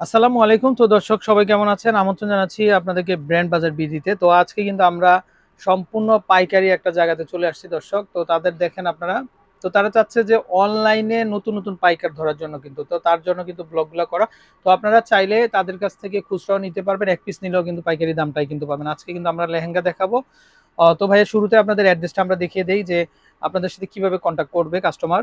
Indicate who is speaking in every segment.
Speaker 1: আসসালামু আলাইকুম। তো দর্শক, সবাই কেমন আছেন? আমন্ত্রণ জানাচ্ছি আপনাদেরকে ব্র্যান্ড বাজার বিডিতে তো আজকে কিন্তু আমরা সম্পূর্ণ পাইকারি একটা জায়গাতে চলে আসছি দর্শক। তো তাদের দেখেন আপনারা। তো তারা চাচ্ছে যে অনলাইনে নতুন নতুন পাইকার ধরার জন্য কিন্তু। তো তার জন্য কিন্তু ব্লগগুলো করা। তো আপনারা চাইলে তাদের কাছ থেকে খুচরাও নিতে পারবেন। এক পিস নিলেও কিন্তু পাইকারি দামটাই কিন্তু পাবেন। আজকে কিন্তু আমরা লেহেঙ্গা দেখাবো। তো ভাইয়া, শুরুতে আপনাদের অ্যাড্রেসটা আমরা দেখিয়ে দেই যে আপনাদের সাথে কীভাবে কন্ট্যাক্ট করবে কাস্টমার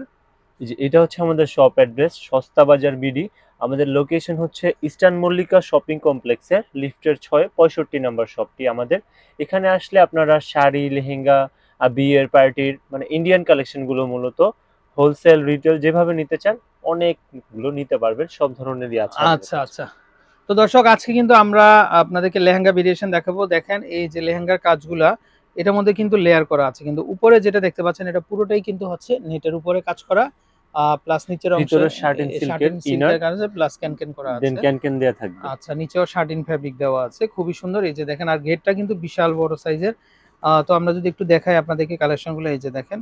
Speaker 2: এটা হচ্ছে আমাদের শপ অ্যাড্রেস সস্তা বাজার বিডি আমাদের লোকেশন হচ্ছে ইস্টার্ন মল্লিকা শপিং কমপ্লেক্সের লিফটের ছয়, পঁয়ষট্টি নাম্বার শপটি আমাদের। এখানে আসলে আপনারা শাড়ি, লেহেঙ্গা বিয়ের পার্টির মানে ইন্ডিয়ান কালেকশনগুলো মূলত হোলসেল রিটেল যেভাবে নিতে চান, অনেকগুলো নিতে পারবেন, সব ধরনেরই আছে
Speaker 1: আচ্ছা আচ্ছা। তো দর্শক, আজকে কিন্তু আমরা আপনাদেরকে লেহেঙ্গা ভেরিয়েশন দেখাবো। দেখেন, এই যে লেহেঙ্গার কাজগুলা, এটার মধ্যে কিন্তু লেয়ার করা আছে। কিন্তু উপরে যেটা দেখতে পাচ্ছেন, এটা পুরোটাই কিন্তু হচ্ছে নেটের উপরে কাজ করা। প্লাস নিচের অংশে
Speaker 2: শার্টিন সিল্কের ইনার
Speaker 1: প্লাস ক্যান ক্যান করা আছে।
Speaker 2: ক্যান ক্যান দেওয়া থাকবে।
Speaker 1: আচ্ছা নিচেও শার্টিন ফ্যাব্রিক দেওয়া আছে খুবই সুন্দর। এই যে দেখেন আর গেটটা কিন্তু বিশাল বড় সাইজের তো আমরা যদি একটু দেখাই আপনাদেরকে কালেকশনগুলো এই যে দেখেন।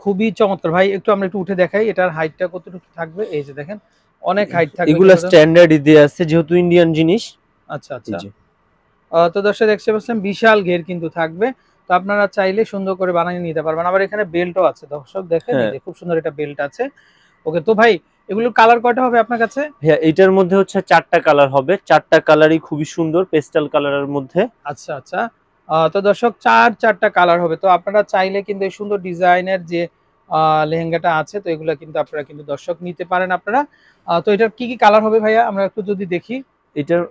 Speaker 1: খুবই চমৎকার। ভাই একটু আমরা একটু উঠে দেখাই এটার হাইটটা কতটুকু থাকবে? এই যে দেখেন অনেক হাইট থাকবে।
Speaker 2: এগুলো স্ট্যান্ডার্ড দিয়ে আছে যেহেতু ইন্ডিয়ান জিনিস।
Speaker 1: আচ্ছা আচ্ছা। তো দর্শক দেখতে পাচ্ছেন বিশাল ঘের কিন্তু থাকবে। তো আপনারা চাইলে সুন্দর করে বানিয়ে নিতে পারবেন। আবার এখানে বেল্টও আছে। দর্শক দেখেন
Speaker 2: হ্যাঁ।
Speaker 1: খুব সুন্দর একটা বেল্ট আছে। ওকে তো ভাই এগুলোর কালার কয়টা হবে আপনার কাছে?
Speaker 2: হ্যাঁ এটার মধ্যে হচ্ছে চারটা কালার হবে। চারটা কালারই খুবই সুন্দর পেস্টাল কালারের মধ্যে।
Speaker 1: আচ্ছা আচ্ছা। তো দর্শক চার চারটা কালার হবে। তো আপনারা চাইলে কিন্তু এই সুন্দর ডিজাইনের যে লেহেঙ্গাটা আছে তো এগুলো কিন্তু আপনারা কিন্তু দর্শক নিতে পারেন আপনারা। তো এটার কি কি কালার হবে ভাইয়া? আমরা একটু যদি দেখি।
Speaker 2: এটার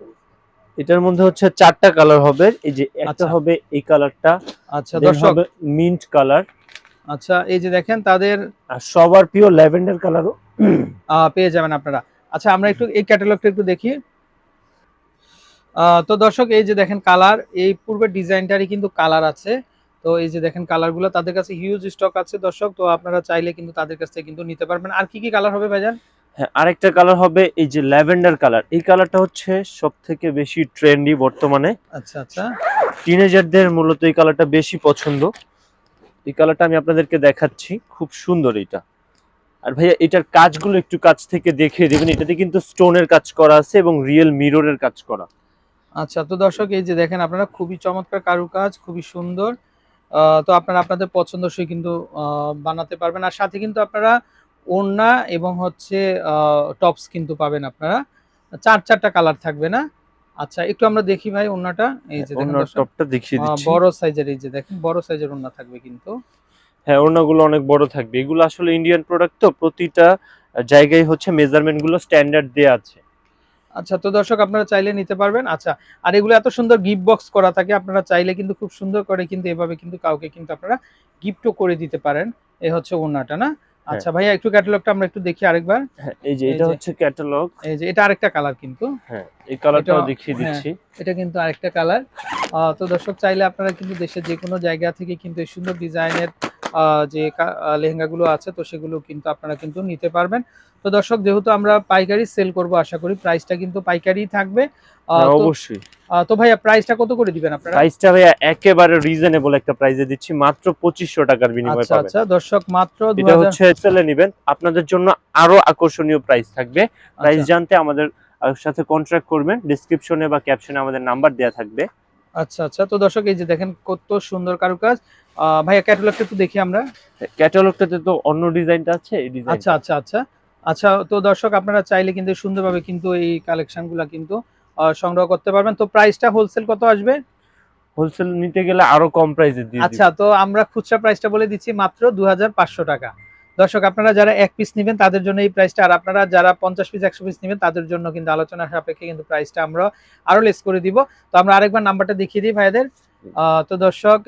Speaker 2: এটার মধ্যে হচ্ছে চারটা কালার হবে। এই যে একটা
Speaker 1: আচ্ছা।
Speaker 2: হবে এই কালারটা
Speaker 1: আচ্ছা দর্শক।
Speaker 2: মিন্ট কালার
Speaker 1: আচ্ছা এই যে দেখেন তাদের
Speaker 2: সবার পিওর ল্যাভেন্ডার কালারও
Speaker 1: পেয়ে যাবেন আপনারা। আচ্ছা আমরা একটু এই ক্যাটালগটা একটু দেখি। তো দর্শক এই যে দেখেন কালার এই পূর্বে ডিজাইনটারই কিন্তু কালার আছে। তো এই যে দেখেন কালারগুলো তাদের কাছে হিউজ স্টক আছে দর্শক। তো আপনারা চাইলে কিন্তু তাদের কাছ থেকে কিন্তু নিতে পারবেন। আর কি কি কালার হবে ভাইজান?
Speaker 2: হ্যাঁ আরেকটা কালার হবে এই যে ল্যাভেন্ডার কালার এই কালারটা হচ্ছে সব থেকে বেশি ট্রেন্ডি বর্তমানে।
Speaker 1: আচ্ছা আচ্ছা।
Speaker 2: টিনেজারদের মূলত এই কালারটা বেশি পছন্দ। এই কালারটা আমি আপনাদেরকে দেখাচ্ছি খুব সুন্দর এটা আর ভাইয়া এটার কাজগুলো একটু কাছ থেকে দেখিয়ে দেবেন। এটাতে কিন্তু স্টোনের কাজ করা আছে এবং রিয়েল মিররের কাজ করা।
Speaker 1: আচ্ছা তো দর্শক এই যে দেখেন আপনারা খুবই চমৎকার কারুকাজ খুবই সুন্দর। তো আপনারা আপনাদের পছন্দসই কিন্তু বানাতে পারবেন। আর সাথে কিন্তু আপনারা ওড়না এবং হচ্ছে টপস কিন্তু পাবেন আপনারা। চার চারটা কালার থাকবে না? আচ্ছা একটু আমরা দেখি ভাই ওড়নাটা। এই যে দেখেন
Speaker 2: টপটা দেখিয়ে দিচ্ছি।
Speaker 1: বড় সাইজের এই যে দেখেন বড় সাইজের ওড়না থাকবে কিন্তু।
Speaker 2: হ্যাঁ ওড়নাগুলো অনেক বড় থাকবে। এগুলো আসলে ইন্ডিয়ান প্রোডাক্ট তো প্রতিটা জায়গায় হচ্ছে মেজারমেন্টগুলো স্ট্যান্ডার্ড দেয়া আছে।
Speaker 1: আচ্ছা তো দর্শক আপনারা চাইলে নিতে পারবেন। আচ্ছা আর এগুলো এত সুন্দর গিফট বক্স করা থাকে আপনারা চাইলে কিন্তু খুব সুন্দর করে কিন্তু এভাবে কিন্তু কাউকে কিন্তু আপনারা গিফটও করে দিতে পারেন। এই হচ্ছে ওড়নাটা না? আচ্ছা ভাইয়া একটু ক্যাটালগটা আমরা একটু দেখি আরেকবার।
Speaker 2: হ্যাঁ এই যে এটা হচ্ছে ক্যাটালগ
Speaker 1: এই যে এটা আরেকটা কালার কিন্তু।
Speaker 2: হ্যাঁ এই কালারটাও দেখিয়ে
Speaker 1: হ্যাঁ।
Speaker 2: দিচ্ছি।
Speaker 1: এটা কিন্তু আরেকটা কালার তো দর্শক চাইলে আপনারা কিন্তু দেশের যে কোনো জায়গা থেকে কিন্তু এই সুন্দর ডিজাইনের যে লেহেঙ্গাগুলো আছে তো সেগুলো কিন্তু আপনারা কিন্তু নিতে পারবেন। তো দর্শক যেহেতু আমরা পাইকারি সেল করব আশা করি প্রাইসটা কিন্তু পাইকারি থাকবে।
Speaker 2: হ্যাঁ, অবশ্যই।
Speaker 1: তো ভাইয়া প্রাইসটা কত করে দিবেন আপনারা?
Speaker 2: প্রাইসটা ভাইয়া একেবারে রিজনেবল একটা প্রাইসে দিচ্ছি মাত্র পঁচিশশো টাকার বিনিময়ে
Speaker 1: আচ্ছা
Speaker 2: পাবেন।
Speaker 1: আচ্ছা দর্শক মাত্র
Speaker 2: এটা হচ্ছে সেলে নিবেন। আপনাদের জন্য আরও আকর্ষণীয় প্রাইস থাকবে। প্রাইস
Speaker 1: আচ্ছা
Speaker 2: জানতে আমাদের সাথে কন্ট্রাক্ট করবেন। ডেসক্রিপশনে বা ক্যাপশনে আমাদের নাম্বার দেয়া থাকবে।
Speaker 1: আচ্ছা আচ্ছা। তো দর্শক এই যে দেখেন কত সুন্দর কারুকাজ। ভাইয়া ক্যাটালগটা একটু দেখি আমরা।
Speaker 2: ক্যাটালগটাতে তো অন্য ডিজাইনটা আছে এই ডিজাইন
Speaker 1: আচ্ছা আচ্ছা আচ্ছা। আচ্ছা তো দর্শক আপনারা চাইলে কিন্তু সুন্দরভাবে কিন্তু এই কালেকশনগুলো কিন্তু সংগ্রহ করতে পারবেন। তো প্রাইসটা হোলসেল কত আসবে?
Speaker 2: হোলসেল নিতে গেলে আরও কম প্রাইসে দিয়ে
Speaker 1: আচ্ছা তো আমরা খুচরা প্রাইসটা বলে দিচ্ছি মাত্র দু হাজার পাঁচশো টাকা। দর্শক, আপনারা যারা এক পিস নেবেন, তাদের জন্য এই প্রাইসটা আর আপনারা যারা পঞ্চাশ পিস একশো পিস নেবেন, তাদের জন্য কিন্তু আলোচনা সাপেক্ষে কিন্তু প্রাইসটা আমরা আরও লেস করে দিব। তো আমরা আরেকবার নাম্বারটা দেখিয়ে দিই ভাইদের। তো দর্শক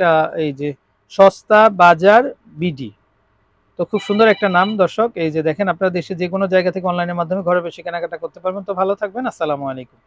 Speaker 1: এই যে সস্তা বাজার বিডি তো খুব সুন্দর একটা নাম দর্শক। এই যে দেখেন, আপনারা দেশে যে কোনো জায়গা থেকে অনলাইনের মাধ্যমে ঘরে বসে কেনাকাটা করতে পারবেন। তো ভালো থাকবেন। আসসালামু আলাইকুম।